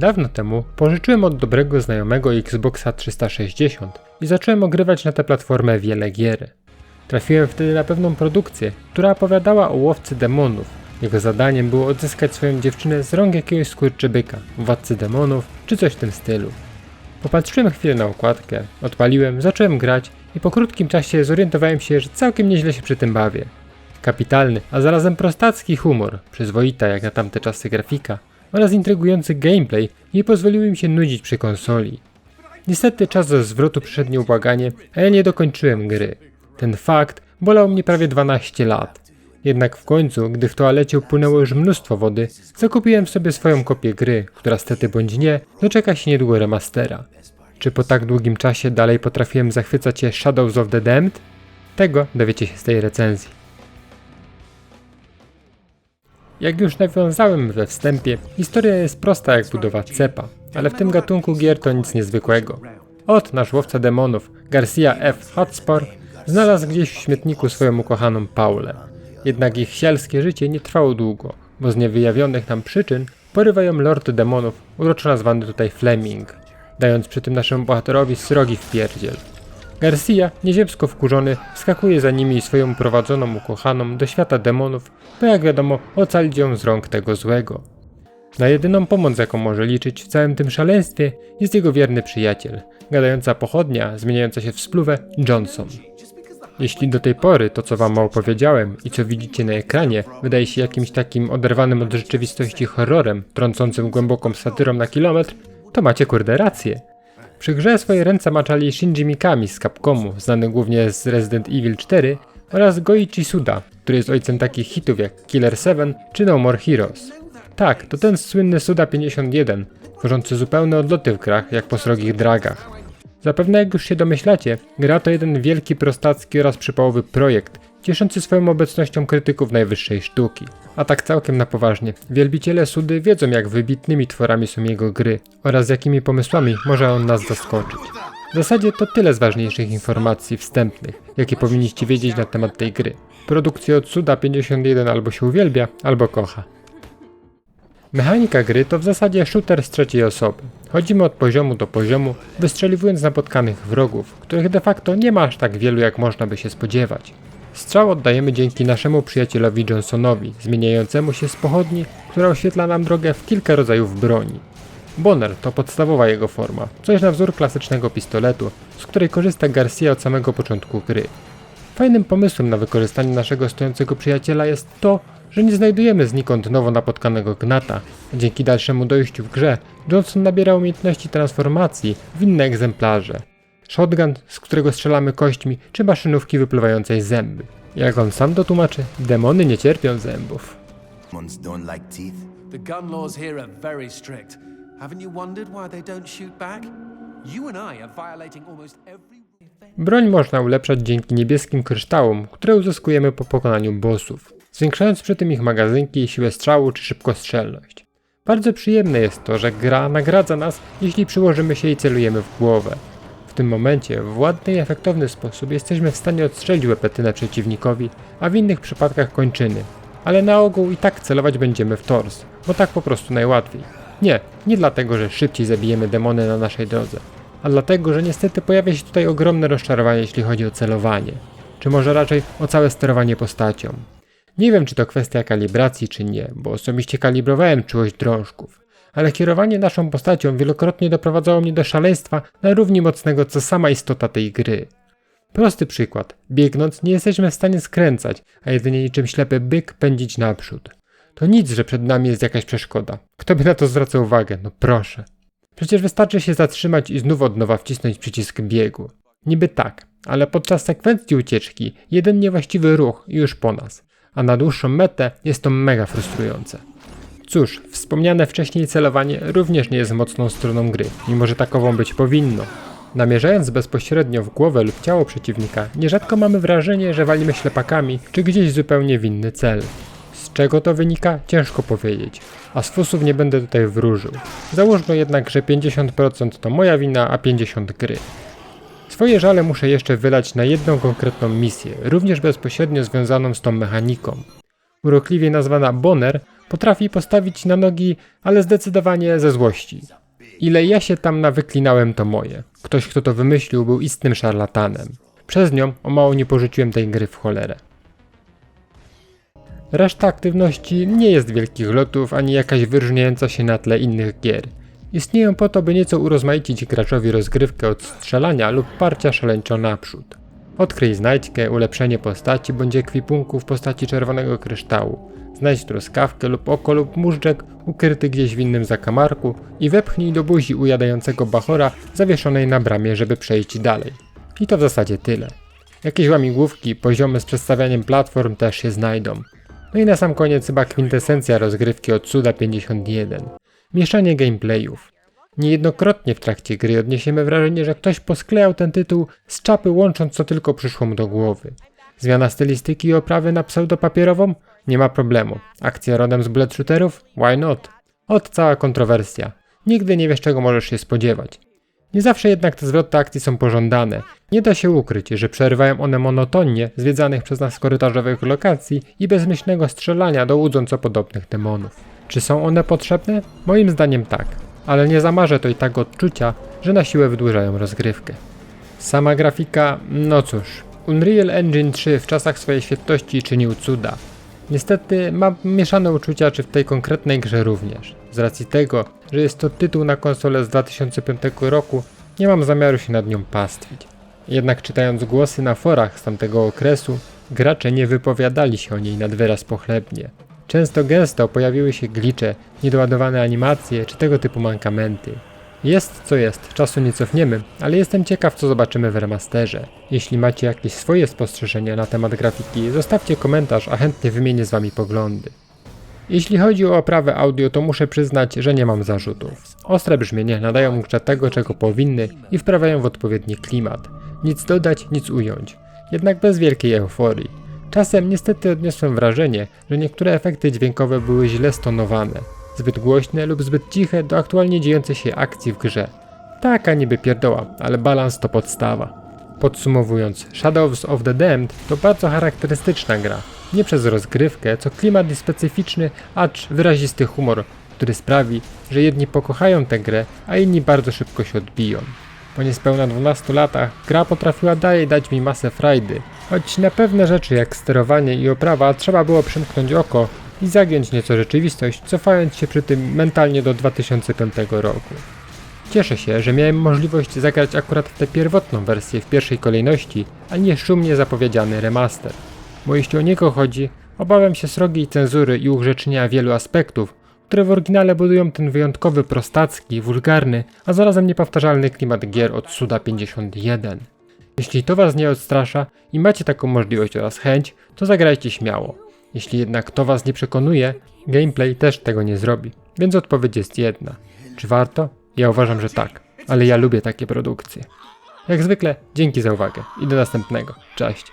Dawno temu pożyczyłem od dobrego znajomego Xboxa 360 i zacząłem ogrywać na tę platformę wiele gier. Trafiłem wtedy na pewną produkcję, która opowiadała o łowcy demonów. Jego zadaniem było odzyskać swoją dziewczynę z rąk jakiegoś skurczybyka, władcy demonów czy coś w tym stylu. Popatrzyłem chwilę na okładkę, odpaliłem, zacząłem grać i po krótkim czasie zorientowałem się, że całkiem nieźle się przy tym bawię. Kapitalny, a zarazem prostacki humor, przyzwoita jak na tamte czasy grafika oraz intrygujący gameplay nie pozwoliły mi się nudzić przy konsoli. Niestety czas do zwrotu przyszedł nieubłaganie, a ja nie dokończyłem gry. Ten fakt bolał mnie prawie 12 lat. Jednak w końcu, gdy w toalecie upłynęło już mnóstwo wody, zakupiłem sobie swoją kopię gry, która stety bądź nie, doczeka się niedługo remastera. Czy po tak długim czasie dalej potrafiłem zachwycać się Shadows of the Damned? Tego dowiecie się z tej recenzji. Jak już nawiązałem we wstępie, historia jest prosta jak budowa cepa, ale w tym gatunku gier to nic niezwykłego. Ot, nasz łowca demonów, Garcia F. Hotspur, znalazł gdzieś w śmietniku swoją ukochaną Paulę. Jednak ich sielskie życie nie trwało długo, bo z niewyjawionych nam przyczyn porywa ją Lord Demonów, uroczo nazwany tutaj Fleming, dając przy tym naszemu bohaterowi srogi w pierdziel. Garcia, nieziemsko wkurzony, skakuje za nimi i swoją prowadzoną ukochaną do świata demonów, by jak wiadomo ocalić ją z rąk tego złego. Na jedyną pomoc, jaką może liczyć w całym tym szaleństwie, jest jego wierny przyjaciel, gadająca pochodnia, zmieniająca się w spluwę Johnson. Jeśli do tej pory to, co wam opowiedziałem i co widzicie na ekranie, wydaje się jakimś takim oderwanym od rzeczywistości horrorem, trącącym głęboką satyrą na kilometr, to macie kurde rację. Przy grze swoje ręce maczali Shinji Mikami z Capcomu, znany głównie z Resident Evil 4 oraz Goichi Suda, który jest ojcem takich hitów jak Killer 7 czy No More Heroes. Tak, to ten słynny Suda 51, tworzący zupełne odloty w grach jak po srogich dragach. Zapewne jak już się domyślacie, gra to jeden wielki prostacki oraz przypałowy projekt, cieszący swoją obecnością krytyków najwyższej sztuki. A tak całkiem na poważnie, wielbiciele Sudy wiedzą jak wybitnymi tworami są jego gry oraz jakimi pomysłami może on nas zaskoczyć. W zasadzie to tyle z ważniejszych informacji wstępnych, jakie powinniście wiedzieć na temat tej gry. Produkcję od Suda 51 albo się uwielbia, albo kocha. Mechanika gry to w zasadzie shooter z trzeciej osoby. Chodzimy od poziomu do poziomu, wystrzeliwując napotkanych wrogów, których de facto nie ma aż tak wielu jak można by się spodziewać. Strzał oddajemy dzięki naszemu przyjacielowi Johnsonowi, zmieniającemu się z pochodni, która oświetla nam drogę w kilka rodzajów broni. Bonner to podstawowa jego forma, coś na wzór klasycznego pistoletu, z której korzysta Garcia od samego początku gry. Fajnym pomysłem na wykorzystanie naszego stojącego przyjaciela jest to, że nie znajdujemy znikąd nowo napotkanego gnata. Dzięki dalszemu dojściu w grze, Johnson nabiera umiejętności transformacji w inne egzemplarze. Shotgun, z którego strzelamy kośćmi, czy maszynówki wypływającej zęby. Jak on sam to tłumaczy, demony nie cierpią zębów. Demons don't like teeth. The gun laws here are very strict. Haven't you wondered why they don't shoot back? You and I are violating almost every. Broń można ulepszać dzięki niebieskim kryształom, które uzyskujemy po pokonaniu bossów, zwiększając przy tym ich magazynki, siłę strzału czy szybkostrzelność. Bardzo przyjemne jest to, że gra nagradza nas, jeśli przyłożymy się i celujemy w głowę. W tym momencie w ładny i efektowny sposób jesteśmy w stanie odstrzelić łepetynę przeciwnikowi, a w innych przypadkach kończyny. Ale na ogół i tak celować będziemy w tors, bo tak po prostu najłatwiej. Nie, nie dlatego, że szybciej zabijemy demony na naszej drodze, a dlatego, że niestety pojawia się tutaj ogromne rozczarowanie, jeśli chodzi o celowanie, czy może raczej o całe sterowanie postacią. Nie wiem, czy to kwestia kalibracji, czy nie, bo osobiście kalibrowałem czułość drążków, ale kierowanie naszą postacią wielokrotnie doprowadzało mnie do szaleństwa na równi mocnego co sama istota tej gry. Prosty przykład. Biegnąc nie jesteśmy w stanie skręcać, a jedynie niczym ślepy byk pędzić naprzód. To nic, że przed nami jest jakaś przeszkoda. Kto by na to zwracał uwagę? No proszę. Przecież wystarczy się zatrzymać i znów od nowa wcisnąć przycisk biegu. Niby tak, ale podczas sekwencji ucieczki jeden niewłaściwy ruch i już po nas. A na dłuższą metę jest to mega frustrujące. Cóż, wspomniane wcześniej celowanie również nie jest mocną stroną gry, mimo że takową być powinno. Namierzając bezpośrednio w głowę lub ciało przeciwnika, nierzadko mamy wrażenie, że walimy ślepakami czy gdzieś zupełnie w inny cel. Z czego to wynika, ciężko powiedzieć, a z fusów nie będę tutaj wróżył. Załóżmy jednak, że 50% to moja wina, a 50% gry. Swoje żale muszę jeszcze wylać na jedną konkretną misję, również bezpośrednio związaną z tą mechaniką. Urokliwie nazwana Bonner Potrafi postawić na nogi, ale zdecydowanie ze złości. Ile ja się tam nawyklinałem, to moje. Ktoś, kto to wymyślił, był istnym szarlatanem. Przez nią o mało nie porzuciłem tej gry w cholerę. Reszta aktywności nie jest wielkich lotów, ani jakaś wyróżniająca się na tle innych gier. Istnieją po to, by nieco urozmaicić graczowi rozgrywkę od strzelania lub parcia szaleńczo naprzód. Odkryj znajdźkę, ulepszenie postaci bądź ekwipunku w postaci czerwonego kryształu. Znajdź truskawkę lub oko lub móżdżek ukryty gdzieś w innym zakamarku i wepchnij do buzi ujadającego bachora zawieszonej na bramie, żeby przejść dalej. I to w zasadzie tyle. Jakieś łamigłówki, poziomy z przedstawianiem platform też się znajdą. No i na sam koniec chyba kwintesencja rozgrywki od Suda 51. Mieszanie gameplayów. Niejednokrotnie w trakcie gry odniesiemy wrażenie, że ktoś posklejał ten tytuł z czapy łącząc co tylko przyszło mu do głowy. Zmiana stylistyki i oprawy na pseudopapierową? Nie ma problemu. Akcja rodem z bullet shooterów? Why not? Od cała kontrowersja. Nigdy nie wiesz czego możesz się spodziewać. Nie zawsze jednak te zwroty akcji są pożądane. Nie da się ukryć, że przerywają one monotonnie zwiedzanych przez nas korytarzowych lokacji i bezmyślnego strzelania do łudząco podobnych demonów. Czy są one potrzebne? Moim zdaniem tak, ale nie zamarzę to i tak odczucia, że na siłę wydłużają rozgrywkę. Sama grafika, no cóż, Unreal Engine 3 w czasach swojej świetności czynił cuda. Niestety mam mieszane uczucia, czy w tej konkretnej grze również. Z racji tego, że jest to tytuł na konsolę z 2005 roku, nie mam zamiaru się nad nią pastwić. Jednak czytając głosy na forach z tamtego okresu, gracze nie wypowiadali się o niej nad wyraz pochlebnie. Często gęsto pojawiły się glicze, niedoładowane animacje czy tego typu mankamenty. Jest co jest, czasu nie cofniemy, ale jestem ciekaw co zobaczymy w remasterze. Jeśli macie jakieś swoje spostrzeżenia na temat grafiki, zostawcie komentarz, a chętnie wymienię z wami poglądy. Jeśli chodzi o oprawę audio, to muszę przyznać, że nie mam zarzutów. Ostre brzmienie nadają grze tego, czego powinny i wprawiają w odpowiedni klimat. Nic dodać, nic ująć. Jednak bez wielkiej euforii. Czasem niestety odniosłem wrażenie, że niektóre efekty dźwiękowe były źle stonowane. Zbyt głośne lub zbyt ciche do aktualnie dziejącej się akcji w grze. Taka niby pierdoła, ale balans to podstawa. Podsumowując, Shadows of the Damned to bardzo charakterystyczna gra. Nie przez rozgrywkę, co klimat i specyficzny, acz wyrazisty humor, który sprawi, że jedni pokochają tę grę, a inni bardzo szybko się odbiją. Po niespełna 12 latach gra potrafiła dalej dać mi masę frajdy, choć na pewne rzeczy jak sterowanie i oprawa trzeba było przymknąć oko i zagiąć nieco rzeczywistość, cofając się przy tym mentalnie do 2005 roku. Cieszę się, że miałem możliwość zagrać akurat tę pierwotną wersję w pierwszej kolejności, a nie szumnie zapowiedziany remaster. Bo jeśli o niego chodzi, obawiam się srogiej cenzury i ugrzecznienia wielu aspektów, które w oryginale budują ten wyjątkowy prostacki, wulgarny, a zarazem niepowtarzalny klimat gier od Suda 51. Jeśli to was nie odstrasza i macie taką możliwość oraz chęć, to zagrajcie śmiało. Jeśli jednak to was nie przekonuje, gameplay też tego nie zrobi. Więc odpowiedź jest jedna. Czy warto? Ja uważam, że tak, ale ja lubię takie produkcje. Jak zwykle, dzięki za uwagę i do następnego. Cześć.